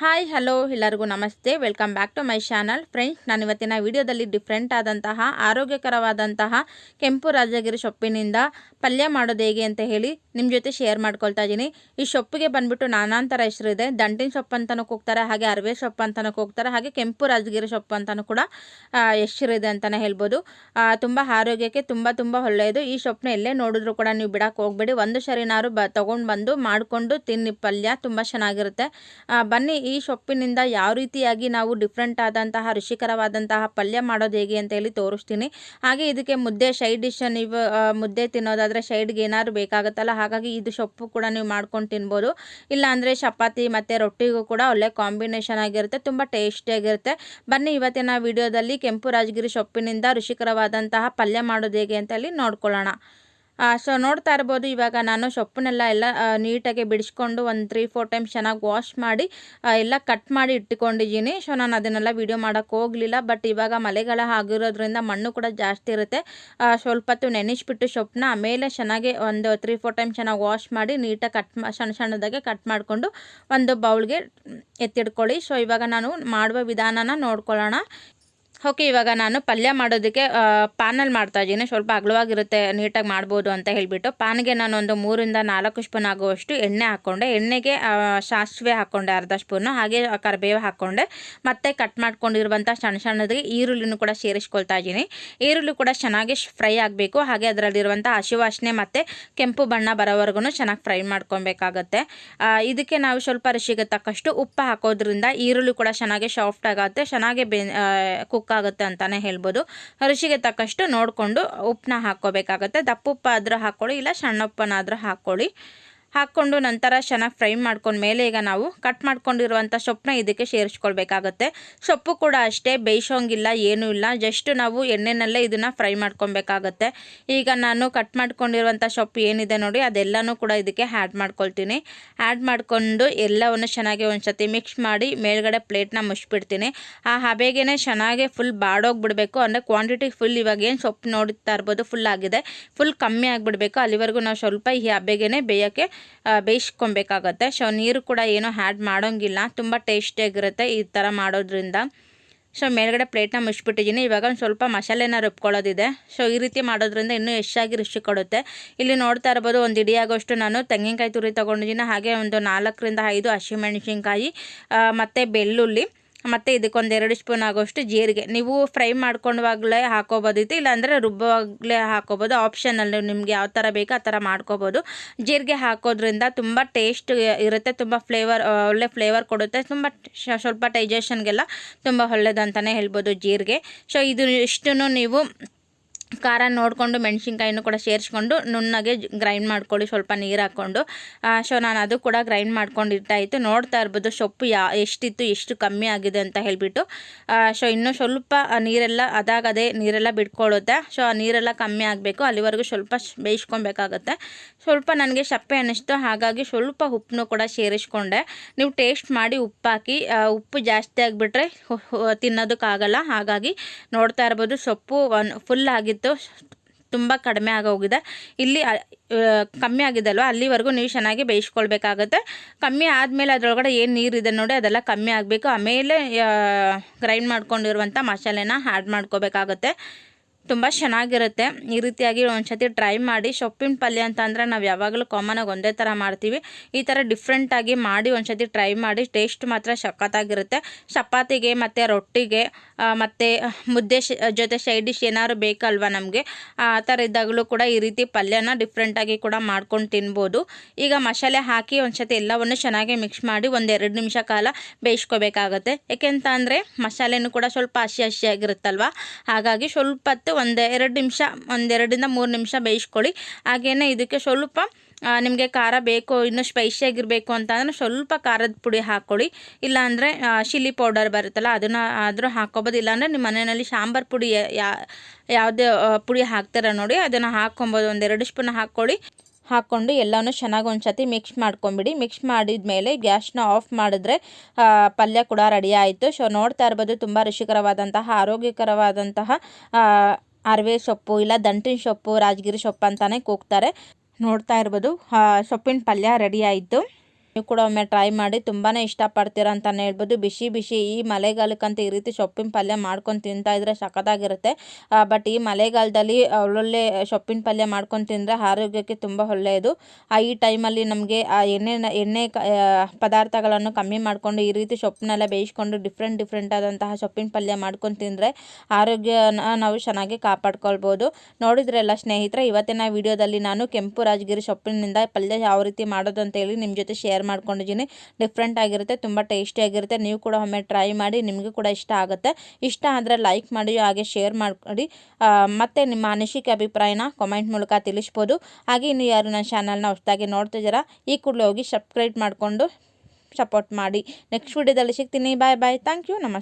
Hi, hello, ಎಲ್ಲರಿಗೂ ನಮಸ್ತೆ. Welcome back to my channel friends ನಾನು ಇವತ್ತಿನ ವಿಡಿಯೋದಲ್ಲಿ ಡಿಫ್ರೆಂಟ್ ಆದಂತಹ, ಆರೋಗ್ಯಕರವಾದಂತಹ ಕೆಂಪು ರಾಜಗಿರಿ ಸೊಪ್ಪಿನಿಂದ ಪಲ್ಯ ಮಾಡೋದು ಹೇಗೆ ಅಂತ ಹೇಳಿ ನಿಮ್ಮ ಜೊತೆ ಶೇರ್ ಮಾಡ್ಕೊಳ್ತಾ ಇದ್ದೀನಿ. ಈ ಸೊಪ್ಪಿಗೆ ಬಂದ್ಬಿಟ್ಟು ನಾನಾಂತರ ಇದೆ. ದಂಟಿನ ಸೊಪ್ಪು ಅಂತಲೂ ಕೂಗ್ತಾರೆ, ಹಾಗೆ ಅರವೆ ಸೊಪ್ಪು ಅಂತಲೂ ಕೂಗ್ತಾರೆ, ಹಾಗೆ ಕೆಂಪು ರಾಜಗಿರಿ ಸೊಪ್ಪು ಅಂತಲೂ ಕೂಡ ಹೆಸರು ಹೆಸರಿದೆ ಅಂತಲೇ ಹೇಳ್ಬೋದು. ತುಂಬ ಆರೋಗ್ಯಕ್ಕೆ ತುಂಬ ತುಂಬ ಒಳ್ಳೆಯದು. ಈ ಸೊಪ್ಪನ್ನ ಎಲ್ಲೇ ನೋಡಿದ್ರು ಕೂಡ ನೀವು ಬಿಡಕ್ಕೆ ಹೋಗ್ಬೇಡಿ. ಒಂದು ಸರಿನಾರು ಬ, ತೊಗೊಂಡು ಬಂದು ಮಾಡಿಕೊಂಡು ತಿನ್ನಿ ಪಲ್ಯ, ತುಂಬ ಚೆನ್ನಾಗಿರುತ್ತೆ. ಬನ್ನಿ ಈ ಸೊಪ್ಪಿನಿಂದ ಯಾವ ರೀತಿಯಾಗಿ ನಾವು ಡಿಫ್ರೆಂಟ್ ಆದಂತಹ, ರುಚಿಕರವಾದಂತಹ ಪಲ್ಯ ಮಾಡೋದು ಹೇಗೆ ಅಂತ ಹೇಳಿ ತೋರಿಸ್ತೀನಿ. ಹಾಗೆ ಇದಕ್ಕೆ ಮುದ್ದೆ ಸೈಡ್ ಡಿಶ್ ನೀವು ಮುದ್ದೆ ತಿನ್ನೋದಾದರೆ ಸೈಡ್ಗೆ ಏನಾದ್ರು ಬೇಕಾಗುತ್ತಲ್ಲ, ಹಾಗಾಗಿ ಇದು ಸೊಪ್ಪು ಕೂಡ ನೀವು ಮಾಡ್ಕೊಂಡು ತಿನ್ಬೋದು. ಇಲ್ಲ ಅಂದರೆ ಚಪಾತಿ ಮತ್ತು ರೊಟ್ಟಿಗೂ ಕೂಡ ಒಳ್ಳೆ ಕಾಂಬಿನೇಷನ್ ಆಗಿರುತ್ತೆ, ತುಂಬ ಟೇಸ್ಟಿಯಾಗಿರುತ್ತೆ ಬನ್ನಿ ಇವತ್ತಿನ ವಿಡಿಯೋದಲ್ಲಿ ಕೆಂಪು ರಾಜಗಿರಿ ಸೊಪ್ಪಿನಿಂದ ರುಚಿಕರವಾದಂತಹ ಪಲ್ಯ ಮಾಡೋದು ಹೇಗೆ ಅಂತ ಹೇಳಿ ನೋಡ್ಕೊಳ್ಳೋಣ. ಸೊ ನೋಡ್ತಾ ಇರ್ಬೋದು, ಇವಾಗ ನಾನು ಸೊಪ್ಪನ್ನೆಲ್ಲ ಎಲ್ಲ ನೀಟಾಗಿ ಬಿಡಿಸ್ಕೊಂಡು ಒಂದು ತ್ರೀ ಫೋರ್ ಟೈಮ್ಸ್ ಚೆನ್ನಾಗಿ ವಾಶ್ ಮಾಡಿ ಎಲ್ಲ ಕಟ್ ಮಾಡಿ ಇಟ್ಕೊಂಡಿದ್ದೀನಿ. ಸೊ ನಾನು ಅದನ್ನೆಲ್ಲ ವೀಡಿಯೋ ಮಾಡೋಕ್ಕೆ ಹೋಗಲಿಲ್ಲ ಬಟ್ ಇವಾಗ ಮಳೆಗಾಲ ಆಗಿರೋದ್ರಿಂದ ಮಣ್ಣು ಕೂಡ ಜಾಸ್ತಿ ಇರುತ್ತೆ. ಸ್ವಲ್ಪ ಹೊತ್ತು ನೆನೆಸ್ಬಿಟ್ಟು ಸೊಪ್ಪನ್ನ ಆಮೇಲೆ ಚೆನ್ನಾಗಿ ಒಂದು ತ್ರೀ ಫೋರ್ ಟೈಮ್ ಚೆನ್ನಾಗಿ ವಾಶ್ ಮಾಡಿ ನೀಟಾಗಿ ಕಟ್ ಸಣ್ಣ ಸಣ್ಣದಾಗೆ ಕಟ್ ಮಾಡಿಕೊಂಡು ಒಂದು ಬೌಲ್ಗೆ ಎತ್ತಿಡ್ಕೊಳ್ಳಿ. ಸೊ ಇವಾಗ ನಾನು ಮಾಡುವ ವಿಧಾನನ ನೋಡ್ಕೊಳ್ಳೋಣ. ಓಕೆ, ಇವಾಗ ನಾನು ಪಲ್ಯ ಮಾಡೋದಕ್ಕೆ ಪಾನಲ್ಲಿ ಮಾಡ್ತಾ ಇದ್ದೀನಿ. ಸ್ವಲ್ಪ ಅಗಲವಾಗಿರುತ್ತೆ, ನೀಟಾಗಿ ಮಾಡ್ಬೋದು ಅಂತ ಹೇಳಿಬಿಟ್ಟು. ಪಾನ್ಗೆ ನಾನು ಒಂದು ಮೂರಿಂದ ನಾಲ್ಕು ಸ್ಪೂನ್ ಆಗುವಷ್ಟು ಎಣ್ಣೆ ಹಾಕ್ಕೊಂಡೆ. ಎಣ್ಣೆಗೆ ಸಾಸಿವೆ ಹಾಕ್ಕೊಂಡೆ ಅರ್ಧ ಸ್ಪೂನು. ಹಾಗೆ ಕರಿಬೇವು ಹಾಕ್ಕೊಂಡೆ. ಮತ್ತೆ ಕಟ್ ಮಾಡ್ಕೊಂಡಿರುವಂಥ ಸಣ್ಣ ಸಣ್ಣದಾಗಿ ಈರುಳ್ಳಿನೂ ಕೂಡ ಸೇರಿಸ್ಕೊಳ್ತಾ ಇದ್ದೀನಿ. ಈರುಳ್ಳಿ ಕೂಡ ಚೆನ್ನಾಗಿ ಫ್ರೈ ಆಗಬೇಕು. ಹಾಗೆ ಅದರಲ್ಲಿರುವಂಥ ಹಸಿ ವಾಸನೆ ಮತ್ತು ಕೆಂಪು ಬಣ್ಣ ಬರೋವರೆಗೂ ಚೆನ್ನಾಗಿ ಫ್ರೈ ಮಾಡ್ಕೊಬೇಕಾಗತ್ತೆ. ಇದಕ್ಕೆ ನಾವು ಸ್ವಲ್ಪ ರುಚಿಗೆ ತಕ್ಕಷ್ಟು ಉಪ್ಪು ಹಾಕೋದ್ರಿಂದ ಈರುಳ್ಳಿ ಕೂಡ ಚೆನ್ನಾಗಿ ಸಾಫ್ಟ್ ಆಗುತ್ತೆ. ಚೆನ್ನಾಗಿ ಕುಕ್ ಆಗುತ್ತೆ ಅಂತಲೇ ಹೇಳ್ಬೋದು. ರುಚಿಗೆ ತಕ್ಕಷ್ಟು ನೋಡಿಕೊಂಡು ಉಪ್ಪನ್ನ ಹಾಕ್ಕೋಬೇಕಾಗತ್ತೆ. ದಪ್ಪ ಉಪ್ಪ ಆದರೂ ಹಾಕ್ಕೊಳ್ಳಿ, ಇಲ್ಲ ಸಣ್ಣ ಉಪ್ಪನ್ನಾದರೂ ಹಾಕ್ಕೊಳ್ಳಿ. ಹಾಕ್ಕೊಂಡು ನಂತರ ಚೆನ್ನಾಗಿ ಫ್ರೈ ಮಾಡ್ಕೊಂಡ ಮೇಲೆ ಈಗ ನಾವು ಕಟ್ ಮಾಡ್ಕೊಂಡಿರುವಂಥ ಸೊಪ್ಪನ್ನ ಇದಕ್ಕೆ ಸೇರಿಸ್ಕೊಳ್ಬೇಕಾಗತ್ತೆ. ಸೊಪ್ಪು ಕೂಡ ಅಷ್ಟೇ, ಬೇಯಿಸೋಂಗಿಲ್ಲ, ಏನೂ ಇಲ್ಲ. ಜಸ್ಟ್ ನಾವು ಎಣ್ಣೆನಲ್ಲೇ ಇದನ್ನು ಫ್ರೈ ಮಾಡ್ಕೊಬೇಕಾಗತ್ತೆ ಈಗ ನಾನು ಕಟ್ ಮಾಡ್ಕೊಂಡಿರುವಂಥ ಸೊಪ್ಪು ಏನಿದೆ ನೋಡಿ, ಅದೆಲ್ಲನೂ ಕೂಡ ಇದಕ್ಕೆ ಆ್ಯಡ್ ಮಾಡ್ಕೊಳ್ತೀನಿ. ಆ್ಯಡ್ ಮಾಡಿಕೊಂಡು ಎಲ್ಲವನ್ನು ಚೆನ್ನಾಗಿ ಒಂದು ಸತಿ ಮಿಕ್ಸ್ ಮಾಡಿ ಮೇಲ್ಗಡೆ ಪ್ಲೇಟ್ನ ಮುಚ್ಚಿಬಿಡ್ತೀನಿ ಆ ಹಬೆಗೇ ಚೆನ್ನಾಗಿ ಫುಲ್ ಬಾಡೋಗ್ಬಿಡ್ಬೇಕು. ಅಂದರೆ ಕ್ವಾಂಟಿಟಿ ಫುಲ್ ಇವಾಗ ಏನು ಸೊಪ್ಪು ನೋಡ್ತಾ ಇರ್ಬೋದು ಫುಲ್ ಆಗಿದೆ. ಫುಲ್ ಕಮ್ಮಿ ಆಗಿಬಿಡಬೇಕು. ಅಲ್ಲಿವರೆಗೂ ನಾವು ಸ್ವಲ್ಪ ಈ ಹಬೆಗೇ ಬೇಯೋಕ್ಕೆ ಬೇಯಿಸ್ಕೊಬೇಕಾಗತ್ತೆ. ಸೊ ನೀರು ಕೂಡ ಏನೂ ಆ್ಯಡ್ ಮಾಡೋಂಗಿಲ್ಲ. ತುಂಬ ಟೇಸ್ಟಿಯಾಗಿರುತ್ತೆ ಈ ಥರ ಮಾಡೋದ್ರಿಂದ. ಸೊ ಮೇಲ್ಗಡೆ ಪ್ಲೇಟ್ನ ಮುಚ್ಚಿಬಿಟ್ಟಿದ್ದೀನಿ ಇವಾಗ ಒಂದು ಸ್ವಲ್ಪ ಮಸಾಲೆನ ರುಬ್ಕೊಳ್ಳೋದಿದೆ. ಸೊ ಈ ರೀತಿ ಮಾಡೋದ್ರಿಂದ ಇನ್ನೂ ಹೆಚ್ಚಾಗಿ ರುಚಿ ಕೊಡುತ್ತೆ. ಇಲ್ಲಿ ನೋಡ್ತಾ ಇರ್ಬೋದು, ಒಂದು ಇಡಿಯಾಗೋಷ್ಟು ನಾನು ತೆಂಗಿನಕಾಯಿ ತುರಿ ತೊಗೊಂಡಿದ್ದೀನಿ. ಹಾಗೆ ಒಂದು ನಾಲ್ಕರಿಂದ ಐದು ಹಸಿಮೆಣಸಿನ್ಕಾಯಿ ಮತ್ತು ಬೆಳ್ಳುಳ್ಳಿ. ಮತ್ತು ಇದಕ್ಕೊಂದು ಎರಡು ಸ್ಪೂನ್ ಆಗೋಷ್ಟು ಜೀರಿಗೆ. ನೀವು ಫ್ರೈ ಮಾಡ್ಕೊಂಡವಾಗಲೇ ಹಾಕೋಬೋದಿತ್ತು, ಇಲ್ಲಾಂದರೆ ರುಬ್ಬುವಾಗಲೇ ಹಾಕೋಬೋದು. ಆಪ್ಷನಲ್ಲಿ ನಿಮ್ಗೆ ಯಾವ ಥರ ಬೇಕೋ ಆ ಥರ ಮಾಡ್ಕೋಬೋದು. ಜೀರಿಗೆ ಹಾಕೋದ್ರಿಂದ ತುಂಬ ಟೇಸ್ಟ್ ಇರುತ್ತೆ, ತುಂಬ ಫ್ಲೇವರ್ ಒಳ್ಳೆ ಫ್ಲೇವರ್ ಕೊಡುತ್ತೆ, ತುಂಬ ಸ್ವಲ್ಪ ಡೈಜೆಷನ್ಗೆಲ್ಲ ತುಂಬ ಒಳ್ಳೇದಂತಲೇ ಹೇಳ್ಬೋದು ಜೀರಿಗೆ. ಸೊ ಇದು ಇಷ್ಟನ್ನು ನೀವು ಖಾರ ನೋಡಿಕೊಂಡು, ಮೆಣಸಿನ್ಕಾಯಿನೂ ಕೂಡ ಸೇರಿಸ್ಕೊಂಡು, ನುಣ್ಣಗೆ ಗ್ರೈಂಡ್ ಮಾಡ್ಕೊಳ್ಳಿ, ಸ್ವಲ್ಪ ನೀರು ಹಾಕ್ಕೊಂಡು. ಸೊ ನಾನು ಅದು ಕೂಡ ಗ್ರೈಂಡ್ ಮಾಡ್ಕೊಂಡು ಇಟ್ಟಾಯಿತು. ನೋಡ್ತಾ ಇರ್ಬೋದು ಸೊಪ್ಪು ಯಾ, ಎಷ್ಟಿತ್ತು, ಎಷ್ಟು ಕಮ್ಮಿ ಆಗಿದೆ ಅಂತ ಹೇಳಿಬಿಟ್ಟು. ಸೊ ಇನ್ನೂ ಸ್ವಲ್ಪ ನೀರೆಲ್ಲ ಅದಾಗದೇ ನೀರೆಲ್ಲ ಬಿಟ್ಕೊಳ್ಳುತ್ತೆ. ಸೊ ಆ ನೀರೆಲ್ಲ ಕಮ್ಮಿ ಆಗಬೇಕು. ಅಲ್ಲಿವರೆಗೂ ಸ್ವಲ್ಪ ಬೇಯಿಸ್ಕೊಬೇಕಾಗತ್ತೆ. ಸ್ವಲ್ಪ ನನಗೆ ಸಪ್ಪೆ ಅನ್ನಿಸ್ತು. ಹಾಗಾಗಿ ಸ್ವಲ್ಪ ಉಪ್ಪನ್ನು ಕೂಡ ಸೇರಿಸ್ಕೊಂಡೆ. ನೀವು ಟೇಸ್ಟ್ ಮಾಡಿ ಉಪ್ಪು ಹಾಕಿ ಉಪ್ಪು ಜಾಸ್ತಿ ಆಗಿಬಿಟ್ರೆ ತಿನ್ನೋದಕ್ಕಾಗಲ್ಲ. ಹಾಗಾಗಿ ನೋಡ್ತಾ ಇರ್ಬೋದು ಸೊಪ್ಪು ಒನ್ ಫುಲ್ ಆಗಿತ್ತು. ತುಂಬ ಕಡಿಮೆ ಆಗೋಗಿದೆ ಇಲ್ಲಿ ಕಮ್ಮಿ ಆಗಿದೆ ಅಲ್ವಾ? ಅಲ್ಲಿವರೆಗೂ ನೀವು ಚೆನ್ನಾಗಿ ಬೇಯಿಸ್ಕೊಳ್ಬೇಕಾಗುತ್ತೆ. ಕಮ್ಮಿ ಆದಮೇಲೆ ಅದರೊಳಗಡೆ ಏನು ನೀರಿದೆ ನೋಡಿ, ಅದೆಲ್ಲ ಕಮ್ಮಿ ಆಗಬೇಕು. ಆಮೇಲೆ ಗ್ರೈಂಡ್ ಮಾಡ್ಕೊಂಡಿರುವಂಥ ಮಸಾಲೆನ ಆ್ಯಡ್ ಮಾಡ್ಕೋಬೇಕಾಗತ್ತೆ. ತುಂಬ ಚೆನ್ನಾಗಿರುತ್ತೆ. ಈ ರೀತಿಯಾಗಿ ಒಂದ್ಸತಿ ಟ್ರೈ ಮಾಡಿ ಸೊಪ್ಪಿನ ಪಲ್ಯ ಅಂತ ಅಂದರೆ ನಾವು ಯಾವಾಗಲೂ ಕಾಮನಾಗಿ ಒಂದೇ ಥರ ಮಾಡ್ತೀವಿ. ಈ ಥರ ಡಿಫ್ರೆಂಟಾಗಿ ಮಾಡಿ ಒಂದ್ಸತಿ ಟ್ರೈ ಮಾಡಿ ಟೇಸ್ಟ್ ಮಾತ್ರ ಸಖತ್ತಾಗಿರುತ್ತೆ. ಚಪಾತಿಗೆ ಮತ್ತು ರೊಟ್ಟಿಗೆ ಮತ್ತು ಮುದ್ದೆ ಜೊತೆ ಸೈಡ್ ಡಿಶ್ ಏನಾದ್ರು ಬೇಕಲ್ವ ನಮಗೆ, ಆ ಥರ ಇದ್ದಾಗಲೂ ಕೂಡ ಈ ರೀತಿ ಪಲ್ಯನ ಡಿಫ್ರೆಂಟಾಗಿ ಕೂಡ ಮಾಡ್ಕೊಂಡು ತಿನ್ಬೋದು. ಈಗ ಮಸಾಲೆ ಹಾಕಿ ಒಂದ್ಸತಿ ಎಲ್ಲವನ್ನು ಚೆನ್ನಾಗಿ ಮಿಕ್ಸ್ ಮಾಡಿ ಒಂದೆರಡು ನಿಮಿಷ ಕಾಲ ಬೇಯಿಸ್ಕೋಬೇಕಾಗತ್ತೆ. ಯಾಕೆಂತ ಅಂದರೆ ಮಸಾಲೆನೂ ಕೂಡ ಸ್ವಲ್ಪ ಹಸಿ ಹಸಿಯಾಗಿರುತ್ತಲ್ವ? ಹಾಗಾಗಿ ಸ್ವಲ್ಪ ಒಂದು ಎರಡು ನಿಮಿಷ, ಒಂದೆರಡರಿಂದ ಮೂರು ನಿಮಿಷ ಬೇಯಿಸ್ಕೊಳ್ಳಿ. ಹಾಗೆಯೇ ಇದಕ್ಕೆ ಸ್ವಲ್ಪ ನಿಮಗೆ ಖಾರ ಬೇಕು, ಇನ್ನೂ ಸ್ಪೈಸಿಯಾಗಿರಬೇಕು ಅಂತ ಸ್ವಲ್ಪ ಖಾರದ ಪುಡಿ ಹಾಕ್ಕೊಳ್ಳಿ ಇಲ್ಲಾಂದರೆ ಚಿಲ್ಲಿ ಪೌಡರ್ ಬರುತ್ತಲ್ಲ, ಅದನ್ನು ಆದರೂ ಹಾಕ್ಕೊಬೋದು ಇಲ್ಲಾಂದರೆ ನಿಮ್ಮ ಮನೆಯಲ್ಲಿ ಸಾಂಬಾರು ಪುಡಿ, ಯಾ, ಯಾವುದೇ ಪುಡಿ ಹಾಕ್ತಾರೆ ನೋಡಿ, ಅದನ್ನು ಹಾಕ್ಕೊಬೋದು ಒಂದೆರಡು ಸ್ಪೂನ್ ಹಾಕ್ಕೊಳ್ಳಿ ಹಾಕ್ಕೊಂಡು ಎಲ್ಲನೂ ಚೆನ್ನಾಗಿ ಒಂದು ಸತಿ ಮಿಕ್ಸ್ ಮಾಡ್ಕೊಂಬಿಡಿ. ಮಿಕ್ಸ್ ಮಾಡಿದ ಮೇಲೆ ಗ್ಯಾಸ್ನ ಆಫ್ ಮಾಡಿದ್ರೆ ಪಲ್ಯ ಕೂಡ ರೆಡಿ ಆಯಿತು. ಸೊ ನೋಡ್ತಾ ಇರ್ಬೋದು, ತುಂಬ ರುಚಿಕರವಾದಂತಹ, ಆರೋಗ್ಯಕರವಾದಂತಹ ಅರವೆ ಸೊಪ್ಪು ಇಲ್ಲ ದಂಟಿನ ಸೊಪ್ಪು, ರಾಜಗಿರಿ ಸೊಪ್ಪು ಅಂತಲೇ ಕೂಗ್ತಾರೆ. ನೋಡ್ತಾ ಇರ್ಬೋದು ಸೊಪ್ಪಿನ ಪಲ್ಯ ರೆಡಿ ಆಯಿತು. ನೀವು ಕೂಡ ಒಮ್ಮೆ ಟ್ರೈ ಮಾಡಿ ತುಂಬಾ ಇಷ್ಟಪಡ್ತೀರ ಅಂತಲೇ ಹೇಳ್ಬೋದು. ಬಿಸಿ ಬಿಸಿ ಈ ಮಳೆಗಾಲಕ್ಕಂತ ಈ ರೀತಿ ಸೊಪ್ಪಿನ ಪಲ್ಯ ಮಾಡ್ಕೊಂಡು ತಿಂತಾ ಇದ್ರೆ ಸಖತ್ತಾಗಿರುತ್ತೆ. ಬಟ್ ಈ ಮಳೆಗಾಲದಲ್ಲಿ ಒಳ್ಳೊಳ್ಳೆ ಸೊಪ್ಪಿನ ಪಲ್ಯ ಮಾಡ್ಕೊಂಡು ತಿಂದರೆ ಆರೋಗ್ಯಕ್ಕೆ ತುಂಬ ಒಳ್ಳೆಯದು. ಈ ಟೈಮಲ್ಲಿ ನಮಗೆ, ಆ, ಎಣ್ಣೆ ಎಣ್ಣೆ ಪದಾರ್ಥಗಳನ್ನು ಕಮ್ಮಿ ಮಾಡಿಕೊಂಡು ಈ ರೀತಿ ಸೊಪ್ಪನ್ನೆಲ್ಲ ಬೇಯಿಸ್ಕೊಂಡು ಡಿಫ್ರೆಂಟ್ ಡಿಫ್ರೆಂಟ್ ಆದಂತಹ ಸೊಪ್ಪಿನ ಪಲ್ಯ ಮಾಡ್ಕೊಂಡು ತಿಂದರೆ ಆರೋಗ್ಯನ ನಾವು ಚೆನ್ನಾಗಿ ಕಾಪಾಡ್ಕೊಳ್ಬೋದು. ನೋಡಿದ್ರಲ್ಲ ಸ್ನೇಹಿತರೆ, ಇವತ್ತಿನ ವಿಡಿಯೋದಲ್ಲಿ ನಾನು ಕೆಂಪು ರಾಜಗಿರಿ ಸೊಪ್ಪಿನಿಂದ ಪಲ್ಯ ಯಾವ ರೀತಿ ಮಾಡೋದು ಅಂತ ಹೇಳಿ ನಿಮ್ಮ ಜೊತೆ ಶೇರ್ ಮಾಡ್ಕೊಂಡಿದ್ದೀನಿ. ಡಿಫ್ರೆಂಟ್ ಆಗಿರುತ್ತೆ, ತುಂಬ ಟೇಸ್ಟಿಯಾಗಿರುತ್ತೆ ನೀವು ಕೂಡ ಒಮ್ಮೆ ಟ್ರೈ ಮಾಡಿ, ನಿಮಗೂ ಕೂಡ ಇಷ್ಟ ಆಗುತ್ತೆ. ಇಷ್ಟ ಆದರೆ ಲೈಕ್ ಮಾಡಿ, ಹಾಗೆ ಶೇರ್ ಮಾಡಿ ಮತ್ತೆ ನಿಮ್ಮ ಅನಿಸಿಕೆ ಅಭಿಪ್ರಾಯನ ಕಾಮೆಂಟ್ ಮೂಲಕ ತಿಳಿಸ್ಬೋದು. ಹಾಗೆ ಇನ್ನು ಯಾರು ನನ್ನ ಚಾನಲ್ನ ಹೊಸದಾಗಿ ನೋಡ್ತಿದ್ದೀರಾ, ಈ ಕೂಡಲೇ ಹೋಗಿ ಸಬ್ಸ್ಕ್ರೈಬ್ ಮಾಡಿಕೊಂಡು ಸಪೋರ್ಟ್ ಮಾಡಿ. ನೆಕ್ಸ್ಟ್ ವಿಡಿಯೋದಲ್ಲಿ ಸಿಗ್ತೀನಿ. ಬಾಯ್ ಬಾಯ್ ಥ್ಯಾಂಕ್ ಯು ನಮಸ್ತೆ.